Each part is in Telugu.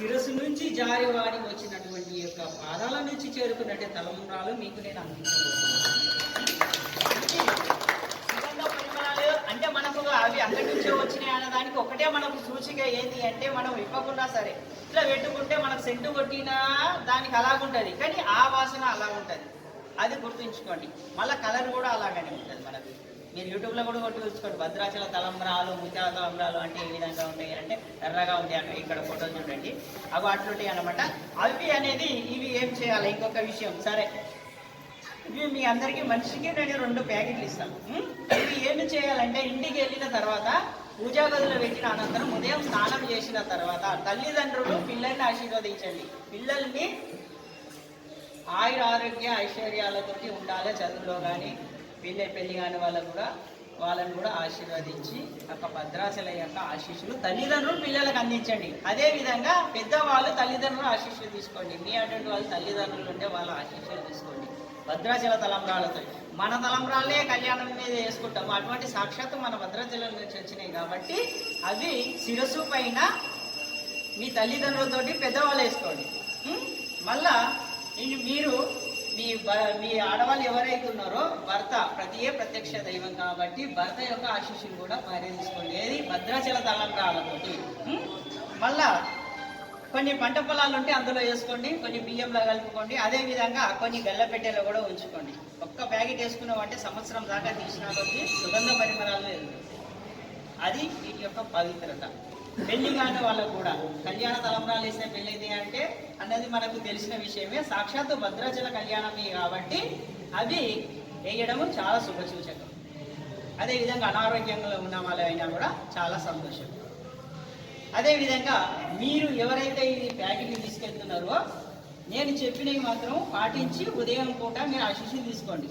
శిరస్సు నుంచి జారి వారి వచ్చినటువంటి యొక్క పాదాల నుంచి చేరుకున్నట్టే తలంబ్రాలు మీకు నేను అందించబోతున్నాను. అంటే మనకు అవి అక్కడి నుంచే వచ్చినాయి అన్న దానికి ఒకటే మనకు సూచిక ఏంటి అంటే మనం ఇవ్వకుండా సరే ఇట్లా పెట్టుకుంటే మనకు సెంటు కొట్టినా దానికి అలాగుంటుంది. కానీ ఆ వాసన అలా అది గుర్తుంచుకోండి. మళ్ళీ కలర్ కూడా అలాగనే ఉంటుంది మనకు. మీరు యూట్యూబ్లో కూడా కొట్టి చూసుకోండి. భద్రాచల తలంబ్రాలు ముత్యాల తలంబ్రాలు అంటే ఏ విధంగా ఉంటాయి అంటే ఎర్రగా ఉంటాయి అంటే ఇక్కడ ఫోటోలు చూడండి. అవి అట్లుంటాయి అనమాట అవి అనేది ఇవి ఏం చేయాలి? ఇంకొక విషయం. సరే. ఇవి మీ అందరికీ మనిషికి నేను రెండు ప్యాకెట్లు ఇస్తాను. ఇవి ఏమి చేయాలంటే ఇంటికి వెళ్ళిన తర్వాత పూజా గదిలో పెట్టిన అనంతరం ఉదయం స్నానం చేసిన తర్వాత తల్లిదండ్రులు పిల్లల్ని ఆశీర్వదించండి. పిల్లల్ని ఆయుర ఆరోగ్య ఐశ్వర్యాలతోటి ఉండాలి చదువులో కానీ పెళ్ళి పెళ్ళి కాని వాళ్ళకు కూడా వాళ్ళని కూడా ఆశీర్వదించి ఒక భద్రాచల యొక్క ఆశీస్సులు తల్లిదండ్రులు పిల్లలకు అందించండి. అదే విధంగా పెద్దవాళ్ళు తల్లిదండ్రులు ఆశీస్సులు తీసుకోండి. మీ అటువంటి వాళ్ళు తల్లిదండ్రులు ఉంటే వాళ్ళ ఆశీస్సులు తీసుకోండి. భద్రాచల తలంబ్రాలతో. మన తలంబ్రాలే కళ్యాణం మీద వేసుకుంటాము. అటువంటి సాక్షాత్తు మన భద్రాచలం నుంచి వచ్చినాయి కాబట్టి అవి శిరస్సు పైన మీ తల్లిదండ్రులతోటి పెద్దవాళ్ళు వేసుకోండి. మళ్ళా మీరు మీ మీ ఆడవాళ్ళు ఎవరైతే ఉన్నారో భర్త ప్రతియే ప్రత్యక్ష దైవం కాబట్టి భర్త యొక్క ఆశీస్సులు కూడా భార్య తీసుకోండి ఏది? భద్రాచల తలంబ్రాలతోటి ఉం? మళ్ళా కొన్ని పంట పొలాలు ఉంటే అందులో వేసుకోండి కొన్ని బియ్యంలో కలుపుకోండి అదేవిధంగా కొన్ని కొన్ని గల్లపెట్టెలో కూడా ఉంచుకోండి. ఒక్క ప్యాకెట్ వేసుకున్నామంటే సంవత్సరం దాకా తీసిన సుగంధ పరిమళాలు అది వీటి యొక్క పవిత్రత. పెళ్ళి కాని వాళ్ళకు కూడా. కళ్యాణ తలంబ్రాలు వేసిన పెళ్ళి అంటే అన్నది మనకు తెలిసిన విషయమే. సాక్షాత్తు భద్రాచల కళ్యాణమే కాబట్టి అవి వేయడము చాలా శుభసూచకం. అదేవిధంగా అనారోగ్యంగా ఉన్న వాళ్ళు అయినా కూడా చాలా సంతోషం. అదేవిధంగా మీరు ఎవరైతే ఈ ప్యాకెట్ని తీసుకెళ్తున్నారో నేను చెప్పినవి మాత్రం పాటించి ఉదయం పూట మీరు ఆ శిష్యుని తీసుకోండి.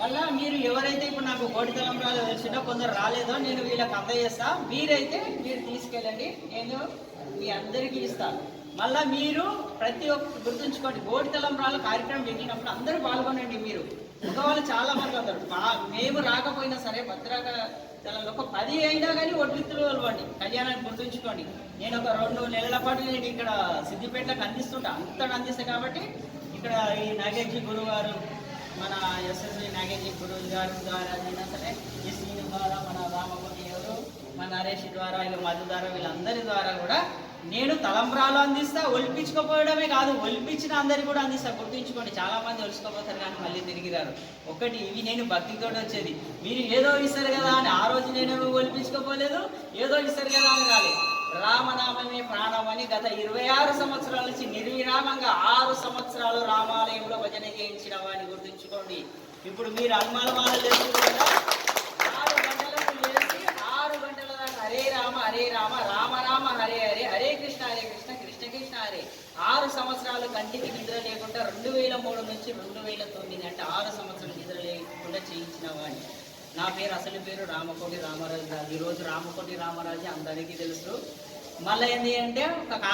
మళ్ళా మీరు ఎవరైతే ఇప్పుడు నాకు కోటి తలంబ్రాలు తెలిసిందో కొందరు రాలేదో నేను వీళ్ళకి అందజేస్తా. మీరైతే మీరు తీసుకెళ్ళండి. నేను మీ అందరికీ ఇస్తాను మళ్ళా మీరు ప్రతి ఒక్క గుర్తుంచుకోండి కోటి తలంబ్రాల కార్యక్రమం జరిగినప్పుడు అందరూ పాల్గొనండి మీరు. ఒకవేళ చాలా మంది ఉంటారు మేము రాకపోయినా సరే భద్రాక తెలంగాణ ఒక పది అయినా కానీ ఒడ్లిత్తులు ఇవ్వండి కళ్యాణాన్ని గుర్తుంచుకోండి. నేను ఒక రెండు నెలల పాటు నేను ఇక్కడ సిద్దిపేటకు అందిస్తుంటా. అంతటా అందిస్తాను కాబట్టి ఇక్కడ ఈ నాగేజీ గురువు గారు మన ఎస్ఎస్వి నాగేజీ గురువు గారి ద్వారా అయినా సరే ఈ సీన్ ద్వారా మన రామమూర్తి ఎవరు మన నరేష్ ద్వారా ఇలా మధు ద్వారా వీళ్ళందరి ద్వారా కూడా నేను తలంబ్రాలు అందిస్తా ఒలిపించుకోపోవడమే కాదు ఒలిపించిన అందరికి కూడా అందిస్తా. గుర్తుంచుకోండి చాలా మంది ఒలుచుకోపోతారు కానీ మళ్ళీ తిరిగి రారు. ఒకటి ఇవి నేను భక్తితో వచ్చేది. మీరు ఏదో ఇస్తారు కదా అని ఆ రోజు నేను ఒలిపించుకోపోలేదు ఏదో ఇస్తారు కదా అని రాలేదు రామనామమే ప్రాణం అని గత ఇరవై ఆరు సంవత్సరాల నుంచి నిర్విరామంగా ఆరు సంవత్సరాలు రామ భజన చేయించిన వాడిని గుర్తుంచుకోండి. ఇప్పుడు మీరు అనుమానమాల లేకుండా ఆరు గంటలకు లేచి ఆరు గంటల దాకా హరే రామ హరే రామ రామ రామ హరే హరే హరే కృష్ణ హరే కృష్ణ కృష్ణ కృష్ణ హరే. ఆరు సంవత్సరాలు కంటికి నిద్ర లేకుండా రెండు వేల మూడు నుంచి రెండు వేల తొమ్మిది అంటే ఆరు సంవత్సరాలు నిద్ర లేకుండా చేయించిన వాడిని. నా పేరు అసలు పేరు రామకోటి రామరాజు గారు. ఈరోజు రామకోటి రామరాజు అందరికీ తెలుసు. మళ్ళీ ఏంటి అంటే ఒక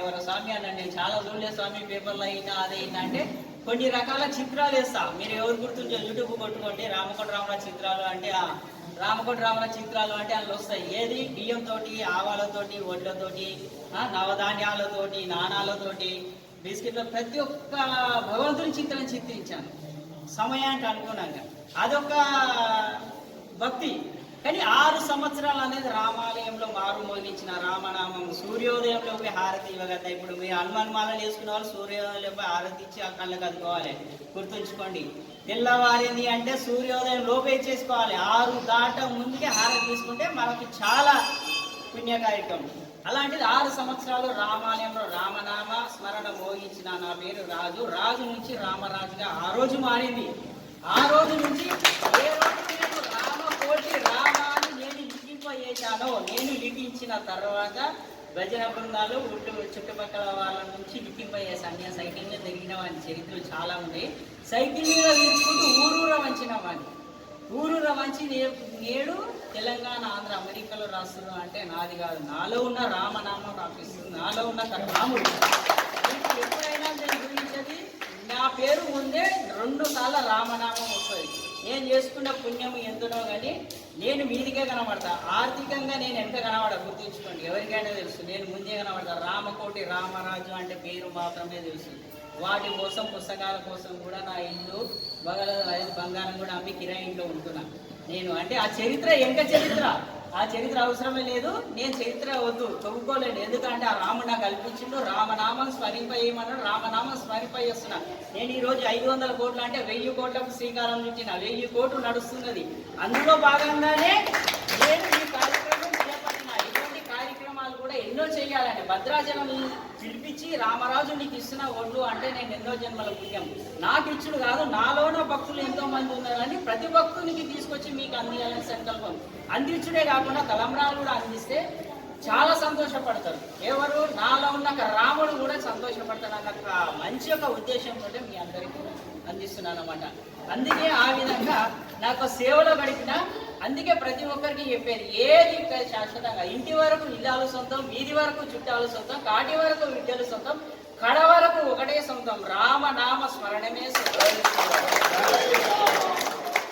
ఎవరో స్వామి అన్నాడు నేను చాలా చూడలేదు స్వామి పేపర్లో అయినా అదే అంటే కొన్ని రకాల చిత్రాలు వేస్తా. మీరు ఎవరు గుర్తుంటే యూట్యూబ్ కొట్టుకోండి రామకోటి రామరాజు చిత్రాలు అంటే ఆ రామకోటి చిత్రాలు అంటే అందులో వస్తాయి. ఏది? బియ్యంతోటి ఆవాలతోటి వడ్లతోటి నవధాన్యాలతోటి నాణాలతోటి బిస్కెట్లో ప్రతి ఒక్క భగవంతుని చిత్రం చిత్రించాను. సమయానికి అనుగుణంగా. అదొక భక్తి. కానీ ఆరు సంవత్సరాలు అనేది రామాలయంలో మారు మోగించిన రామనామం. సూర్యోదయంలో పోయి హారతి ఇవ్వగలదా ఇప్పుడు మీ హనుమాన్ మాలలు వేసుకున్న వాళ్ళు సూర్యోదయంలో పోయి హారతి ఇచ్చి ఆ కళ్ళకు అదుకోవాలి గుర్తుంచుకోండి. తెల్లవారింది అంటే సూర్యోదయం లోపే చేసుకోవాలి. ఆరు దాట ముందుకే హారతి తీసుకుంటే మనకు చాలా పుణ్య కార్యక్రమం. అలాంటిది ఆరు సంవత్సరాలు రామాలయంలో రామనామ స్మరణ మోగించిన నా పేరు రాజు. రాజు నుంచి రామరాజుగా ఆ రోజు మారింది. ఆ రోజు నుంచి ఏ రోజు నేను రామకోటి రామాన్ని నేను లిఖింపజేశానో నేను లిఖించిన తర్వాత భజన బృందాలు ఊళ్ళు చుట్టుపక్కల వాళ్ళ నుంచి లిఖింపజేశాను సన్య సైకిల్ మీద తిరిగిన వాడి చరిత్రలు చాలా ఉన్నాయి సైకిల్ మీద తీసుకుంటూ ఊరూర వంచిన వాడిని ఊరూర వంచి నే- నేడు తెలంగాణ ఆంధ్ర అమెరికాలో రాస్తున్నా అంటే నాది కాదు. నాలో ఉన్న రామనామం రాపిస్తుంది నాలో ఉన్న రాముడు ఎప్పుడైనా నేను గురించేది నా పేరు ముందే రెండు సార్లు రామనామం వస్తుంది. నేను చేసుకున్న పుణ్యం ఎంతనో కానీ నేను మీదికే కనబడతా. ఆర్థికంగా నేను ఎంత కనబడ గుర్తుంచుకోండి. ఎవరికైనా తెలుసు నేను ముందే కనబడతా. రామకోటి రామరాజు అంటే పేరు మాత్రమే తెలుసు. వాటి కోసం పుస్తకాల కోసం కూడా నా ఇల్లు బగల బంగారం కూడా అమ్మి కిరాయింట్లో ఉంటున్నా. నేను అంటే ఆ చరిత్ర ఎంత చరిత్ర. ఆ చరిత్ర అవసరమే లేదు. నేను చరిత్ర వద్దు చదువుకోలేను ఎందుకంటే ఆ రాముడు నాకు కల్పించిండు రామనామం స్మరింపయ్యమన్నాడు రామనామం స్మరింపయ్యేస్తున్నా నేను ఈరోజు ఐదు వందల కోట్లు అంటే వెయ్యి కోట్లకు శ్రీకారం చుట్టిన. వెయ్యి కోట్లు నడుస్తున్నది. అందులో భాగంగానే నేను ఈ కార్యక్రమం చేపట్టిన. ఇటువంటి కార్యక్రమాలు కూడా ఎన్నో చేయాలంటే భద్రాచలం పిలిపించి రామరాజు నీకు ఇస్తున్న ఒడ్లు అంటే నేను ఎన్నో జన్మల పుణ్యం. నాకు ఇచ్చుడు కాదు నాలోన భక్తులు ఎంతో మంది ఉన్నారని ప్రతి భక్తునికి తీసుకొచ్చి మీకు అందియాలని సంకల్పం. అందించుడే కాకుండా తలంబ్రాలు కూడా అందిస్తే చాలా సంతోషపడతారు. ఎవరు? నాలో ఉన్న రాముడు కూడా సంతోషపడతాడు అన్న మంచి ఒక ఉద్దేశంతో మీ అందరికీ అందిస్తున్నాను అనమాట అందుకే ఆ విధంగా నాకు సేవలో గడిపిన అందుకే ప్రతి ఒక్కరికి చెప్పేది ఏది ఇక్కడ శాశ్వతంగా. ఇంటి వరకు ఇల్లాలు సొంతం వీధి వరకు చుట్టాలు సొంతం కాటి వరకు విద్యలు సొంతం కడ వరకు ఒకటే సొంతం. రామనామ స్మరణమే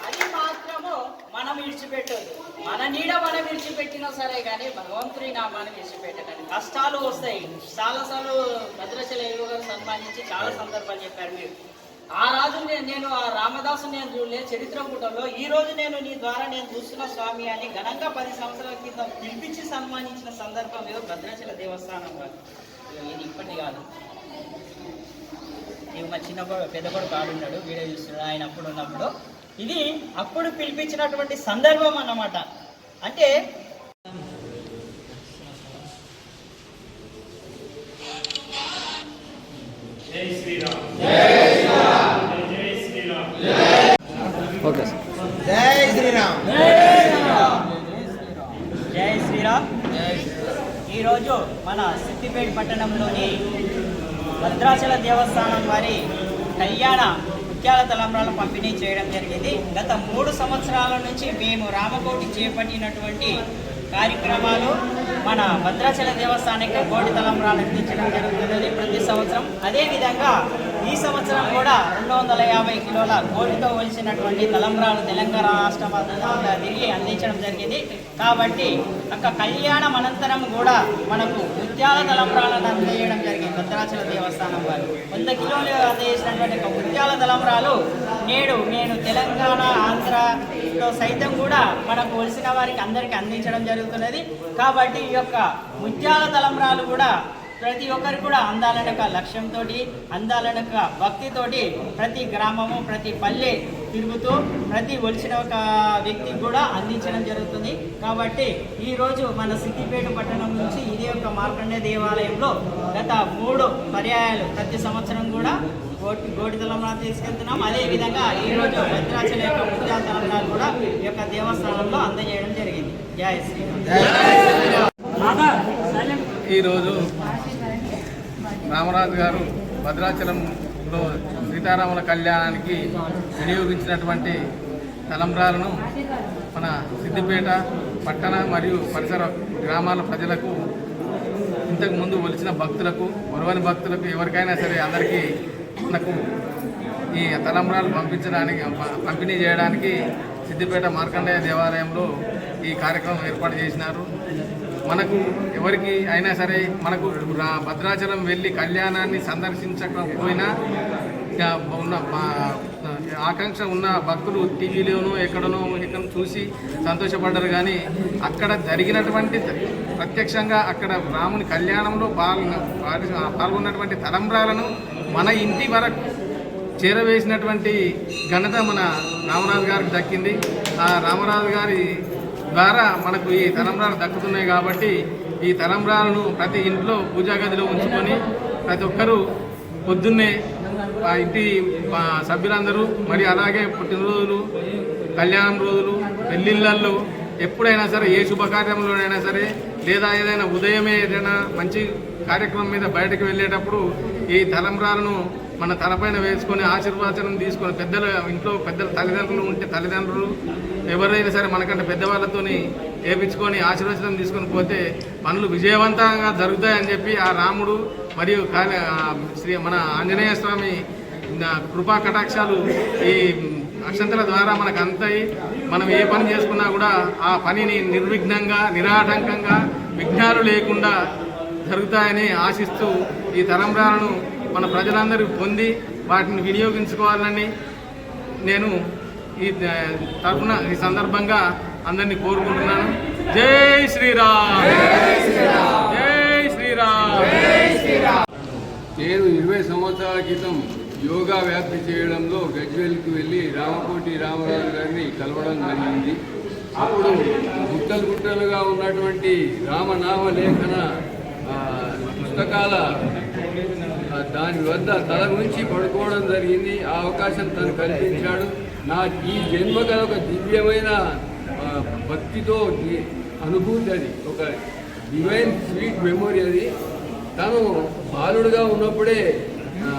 అది మాత్రము మనం విడిచిపెట్టదు మన నీడ మనం విడిచిపెట్టినా సరే కానీ భగవంతుని నామాన్ని విడిచిపెట్టకండి. కష్టాలు వస్తాయి. చాలాసార్లు భద్రాచల ఏవో గారు సన్మానించి చాలా సందర్భాలు చెప్పారు మీరు. ఆ రాజు నేను నేను ఆ రామదాసు నేను చూడలే. చరిత్ర కూటంలో ఈ రోజు నేను నీ ద్వారా నేను చూస్తున్న స్వామి అని ఘనంగా పది సంవత్సరాల కింద పిలిపించి సన్మానించిన సందర్భం ఏదో భద్రాచల దేవస్థానం వారు ఇది ఇప్పటి కాదు. ఇవి మా చిన్న కొడు- పెద్ద కొడుకు ఆడున్నాడు వీడియో చూస్తున్నాడు ఆయన అప్పుడు ఉన్నప్పుడు. ఇది అప్పుడు పిలిపించినటువంటి సందర్భం అన్నమాట. అంటే జై శ్రీరామ్. జై శ్రీరామ్ ఓకే సార్ జై శ్రీరామ్ జై శ్రీరామ్ ఈరోజు మన సిద్దిపేట పట్టణంలోని భద్రాచల దేవస్థానం వారి కళ్యాణ ముత్యాల తలంబ్రాలు పంపిణీ చేయడం జరిగింది. గత మూడు సంవత్సరాల నుంచి మేము రామకోటి చేపట్టినటువంటి కార్యక్రమాలు మన భద్రాచల దేవస్థానానికి కోటి తలంబ్రాలు అందించడం జరుగుతున్నది ప్రతి సంవత్సరం. అదేవిధంగా ఈ సంవత్సరం కూడా రెండు వందల యాభై కిలోల కోటితో కొలిసినటువంటి తలంబ్రాలు తెలంగాణ రాష్ట్ర తిరిగి అందించడం జరిగింది. కాబట్టి ఒక కళ్యాణం అనంతరం కూడా మనకు ముత్యాల తలంబ్రాలను అందజేయడం జరిగింది. భద్రాచల దేవస్థానం వారు వంద కిలోలు అందజేసినటువంటి ఒక ముత్యాల తలంబ్రాలు నేడు నేను తెలంగాణ ఆంధ్రలో సైతం కూడా మనకు వలసిన వారికి అందరికీ అందించడం జరుగుతున్నది. కాబట్టి ఈ యొక్క ముత్యాల తలంబ్రాలు కూడా ప్రతి ఒక్కరు కూడా అందాలనే ఒక లక్ష్యంతో అందాలనే ఒక భక్తితోటి ప్రతి గ్రామము ప్రతి పల్లె తిరుగుతూ ప్రతి ఒలిచిన ఒక వ్యక్తికి కూడా అందించడం జరుగుతుంది. కాబట్టి ఈ రోజు మన సిద్దిపేట పట్టణం నుంచి ఇదే ఒక మార్కండే దేవాలయంలో గత మూడు పర్యాయాలు ప్రతి సంవత్సరం కూడా గోటి తలంబ్రాలు తీసుకెళ్తున్నాం. అదే విధంగా ఈ రోజు భద్రాచల యొక్క తలంబ్రాలు కూడా ఈ యొక్క దేవస్థానంలో అందజేయడం జరిగింది. జయ శ్రీరామ్. ఈరోజు రామరాజు గారు భద్రాచలంలో సీతారాముల కళ్యాణానికి వినియోగించినటువంటి తలంబ్రాలను మన సిద్దిపేట పట్టణ మరియు పరిసర గ్రామాల ప్రజలకు ఇంతకు ముందు ఒలిచిన భక్తులకు ఒరవని భక్తులకు ఎవరికైనా సరే అందరికీ మనకు ఈ తలంబ్రాలు పంపించడానికి ప- పంపిణీ చేయడానికి సిద్దిపేట మార్కండేయ దేవాలయంలో ఈ కార్యక్రమం ఏర్పాటు చేసినారు. మనకు ఎవరికి అయినా సరే మనకు రా- భద్రాచలం వెళ్ళి కళ్యాణాన్ని సందర్శించకపోయినా ఉన్న మా- ఆకాంక్ష ఉన్న భక్తులు టీవీలోనూ ఎక్కడనో ఇక్కడ చూసి సంతోషపడ్డారు కానీ అక్కడ జరిగినటువంటి ప్రత్యక్షంగా అక్కడ రాముని కళ్యాణంలో పాల్గొన్న పాల్గొన్నటువంటి తలంబ్రాలను మన ఇంటి వరకు చేరవేసినటువంటి ఘనత మన రామరాజు గారికి దక్కింది. ఆ రామరాజు గారి ద్వారా మనకు ఈ తలంబ్రాలు దక్కుతున్నాయి కాబట్టి ఈ తలంబ్రాలను ప్రతి ఇంట్లో పూజా గదిలో ఉంచుకొని ప్రతి ఒక్కరూ పొద్దున్నే ఆ ఇంటి సభ్యులందరూ మరి అలాగే పుట్టినరోజులు కళ్యాణం రోజులు పెళ్ళిళ్ళల్లో ఎప్పుడైనా సరే ఏ శుభకార్యంలోనైనా సరే లేదా ఏదైనా ఉదయమే ఏదైనా మంచి కార్యక్రమం మీద బయటకు వెళ్ళేటప్పుడు ఈ తలంబ్రాలను మన తలపైన వేసుకొని ఆశీర్వాచనం తీసుకొని పెద్దల ఇంట్లో పెద్దల తల్లిదండ్రులు ఉంటే తల్లిదండ్రులు ఎవరైనా సరే మనకంటే పెద్దవాళ్ళతోని వేపించుకొని ఆశీర్వచనం తీసుకొని పోతే పనులు విజయవంతంగా జరుగుతాయని చెప్పి ఆ రాముడు మరియు శ్రీ మన ఆంజనేయ స్వామి కృపా కటాక్షాలు ఈ అక్షంతల ద్వారా మనకు అంతాయి మనం ఏ పని చేసుకున్నా కూడా ఆ పనిని నిర్విఘ్నంగా నిరాటంకంగా విఘ్నాలు లేకుండా జరుగుతాయని ఆశిస్తూ ఈ తరంబ్రాలను మన ప్రజలందరూ పొంది వాటిని వినియోగించుకోవాలని నేను ఈ తరఫున ఈ సందర్భంగా అందరినీ కోరుకుంటున్నాను. జై శ్రీరామ్! జై శ్రీరామ్! నేను ఇరవై సంవత్సరాల క్రితం యోగా వ్యాప్తి చేయడంలో గజ్వేల్కి వెళ్ళి రామకోటి రామరాజు గారిని కలవడం జరిగింది. అప్పుడు గుట్టలు గుట్టలుగా ఉన్నటువంటి రామనామ లేఖన పుస్తకాల దాని వద్ద తల నుంచి పడుకోవడం జరిగింది. ఆ అవకాశం తను కల్పించాడు. నా ఈ జన్మ గల ఒక దివ్యమైన భక్తితో అనుభూతి అది. ఒక డివైన్ స్వీట్ మెమొరీ అది. తను బాలుడుగా ఉన్నప్పుడే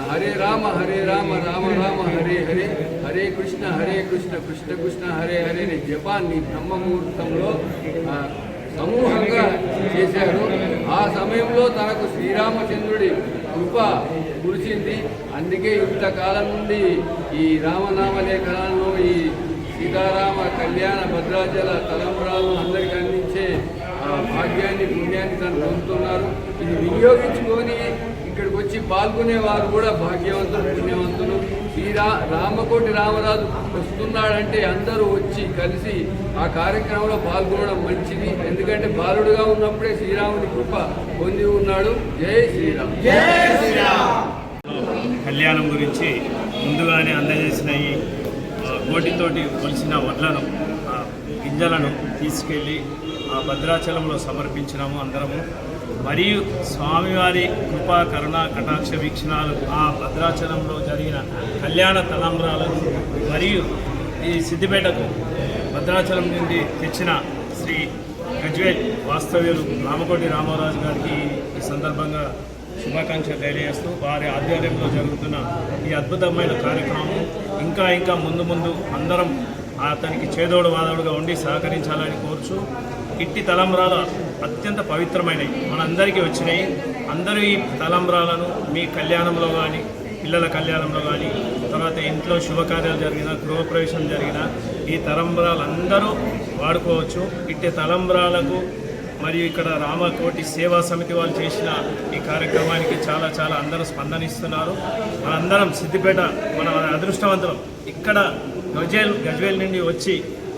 హరే రామ హరే రామ రామ రామ హరే హరే హరే కృష్ణ హరే కృష్ణ కృష్ణ కృష్ణ హరే హరే అని జపాన్ని బ్రహ్మముహూర్తంలో సమూహంగా చేశాడు. ఆ సమయంలో తనకు శ్రీరామచంద్రుడి కృప కురిచింది అందుకే ఇంతకాలం నుండి ఈ రామనామ లేఖనాలను ఈ సీతారామ కళ్యాణ భద్రాచల తలంబరాలను అందరికీ అందించే ఆ భాగ్యాన్ని పుణ్యాన్ని తను పొందుతున్నారు. ఇది వినియోగించుకొని ఇక్కడికి వచ్చి పాల్గొనే వారు కూడా భాగ్యవంతులు పుణ్యవంతులు. శ్రీరా రామకోటి రామరాజు వస్తున్నాడంటే అందరూ వచ్చి కలిసి ఆ కార్యక్రమంలో పాల్గొనడం మంచిది. ఎందుకంటే బాలుడుగా ఉన్నప్పుడే శ్రీరాముని కృప పొంది ఉన్నాడు. జై శ్రీరామ్. కళ్యాణం గురించి ముందుగానే అందజేసిన ఈ ఆ, గోటితోటి కొలిసిన వడ్లను ఆ గింజలను తీసుకెళ్ళి ఆ భద్రాచలంలో సమర్పించినాము అందరము. మరియు స్వామివారి కృపా కరుణ కటాక్ష వీక్షణాలు ఆ భద్రాచలంలో జరిగిన కళ్యాణ తలంబ్రాలను మరియు ఈ సిద్దిపేటకు భద్రాచలం నుండి తెచ్చిన శ్రీ గజ్వేల్ వాస్తవ్యులు రామకోటి రామరాజు గారికి ఈ సందర్భంగా శుభాకాంక్షలు తెలియజేస్తూ వారి ఆధ్వర్యంలో జరుగుతున్న ఈ అద్భుతమైన కార్యక్రమం. ఇంకా ఇంకా ముందు ముందు అందరం అతనికి చేదోడు వాదోడుగా ఉండి సహకరించాలని కోరుచు ఇట్టి తలంబ్రాలు అత్యంత పవిత్రమైనవి మనందరికీ వచ్చినాయి. అందరూ ఈ తలంబ్రాలను మీ కళ్యాణంలో కానీ పిల్లల కళ్యాణంలో కానీ తర్వాత ఇంట్లో శుభకార్యాలు జరిగిన గృహప్రవేశం జరిగిన ఈ తలంబ్రాలు అందరూ వాడుకోవచ్చు. ఇట్టి తలంబ్రాలకు మరియు ఇక్కడ రామకోటి సేవా సమితి వాళ్ళు చేసిన ఈ కార్యక్రమానికి చాలా చాలా అందరూ స్పందనిస్తున్నారు. మనందరం సిద్దిపేట మన అదృష్టవంతులం. ఇక్కడ గజ్వేల్ గజ్వేల్ నుండి వచ్చి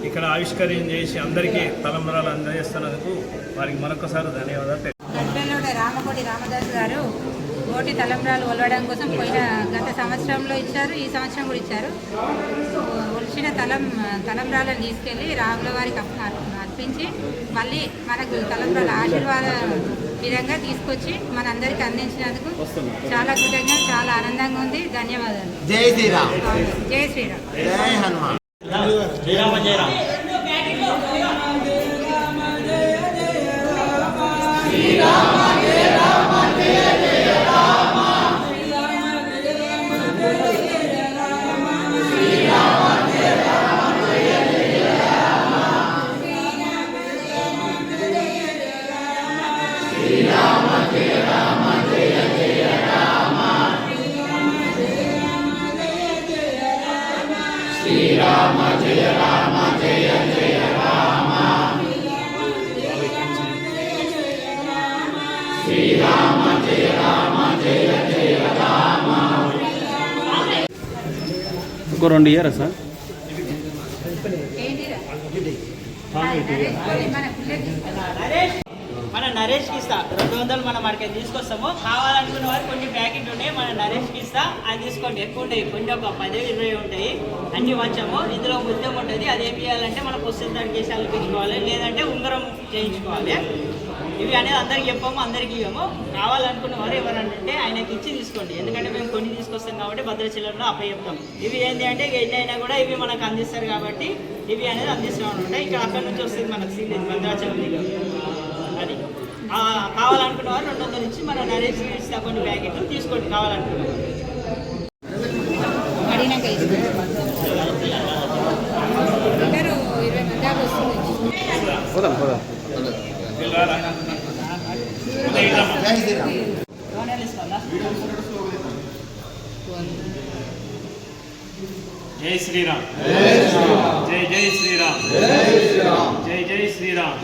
ఇక్కడ ఆవిష్కరణ చేసి అందరికీ తలంబరాలు అందజేస్తున్నందుకు వారికి మరొకసారి ధన్యవాదాలు గడ్డలోని రామకోటి రామదాస్ గారు కోటి తలంబరాలు ఒలవడం కోసం పోయిన గత సంవత్సరంలో ఇచ్చారు ఈ సంవత్సరం కూడా ఇచ్చారు. ఒలిచిన తలం తలంబరాలను తీసుకెళ్ళి రాముల వారికి అర్పించి మళ్ళీ మనకు తలంబరాల ఆశీర్వాద విధంగా తీసుకొచ్చి మనందరికీ అందించినందుకు చాలా కృతజ్ఞత చాలా ఆనందంగా ఉంది. ధన్యవాదాలు. జై శ్రీరామ్. జై శ్రీరామ్. జై హనుమాన్. ఇంకో రెండు ఇయరా సార్ నరేష్ మన నరేష్ నరేష్కి ఇస్తా. రెండు వందలు మనం అక్కడికి తీసుకొస్తాము. కావాలనుకున్న వారు కొన్ని ప్యాకెట్ ఉన్నాయి మన నరేష్కి ఇస్తా. అది తీసుకోండి. ఎక్కువ ఉంటాయి. కొన్ని ఒక పది ఇరవై ఉంటాయి. అన్నీ వచ్చాము. ఇందులో ముద్యం ఉంటుంది. అది ఏం చేయాలంటే మనం పుస్తకం దానికి చేసి అల్లిపించుకోవాలి లేదంటే ఉంగరం చేయించుకోవాలి. ఇవి అనేది అందరికి చెప్పాము అందరికి ఇవ్వము. కావాలనుకున్న వారు ఎవరంటే ఆయనకి ఇచ్చి తీసుకోండి. ఎందుకంటే మేము కొన్ని తీసుకొస్తాం కాబట్టి భద్రాచలంలో అప్ప చెప్తాం. ఇవి ఏంటి అంటే ఎన్ని అయినా కూడా ఇవి మనకు అందిస్తారు కాబట్టి ఇవి అనేది అందిస్తాం అనమాట ఇక్కడ అక్కడ నుంచి వస్తుంది మనకు సీరియస్ భద్రాచలం దగ్గర. అది. ఆ, కావాలనుకున్న వారు రెండు వందలు ఇచ్చి మన నరేష్ ఇస్తా కొన్ని ప్యాకెట్లు తీసుకోండి కావాలనుకున్న వారు. పోదాం పోదాం. జై శ్రీరామ్. రెండు వందలు ఇస్తారా? జై శ్రీరామ్. జై జై శ్రీరామ్. జై జై శ్రీరామ్